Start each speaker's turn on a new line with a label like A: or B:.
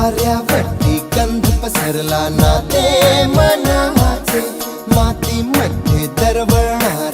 A: वाऱ्या भट्टी कंध पसरला नाते मनाचे. मातीमध्ये दरवळणार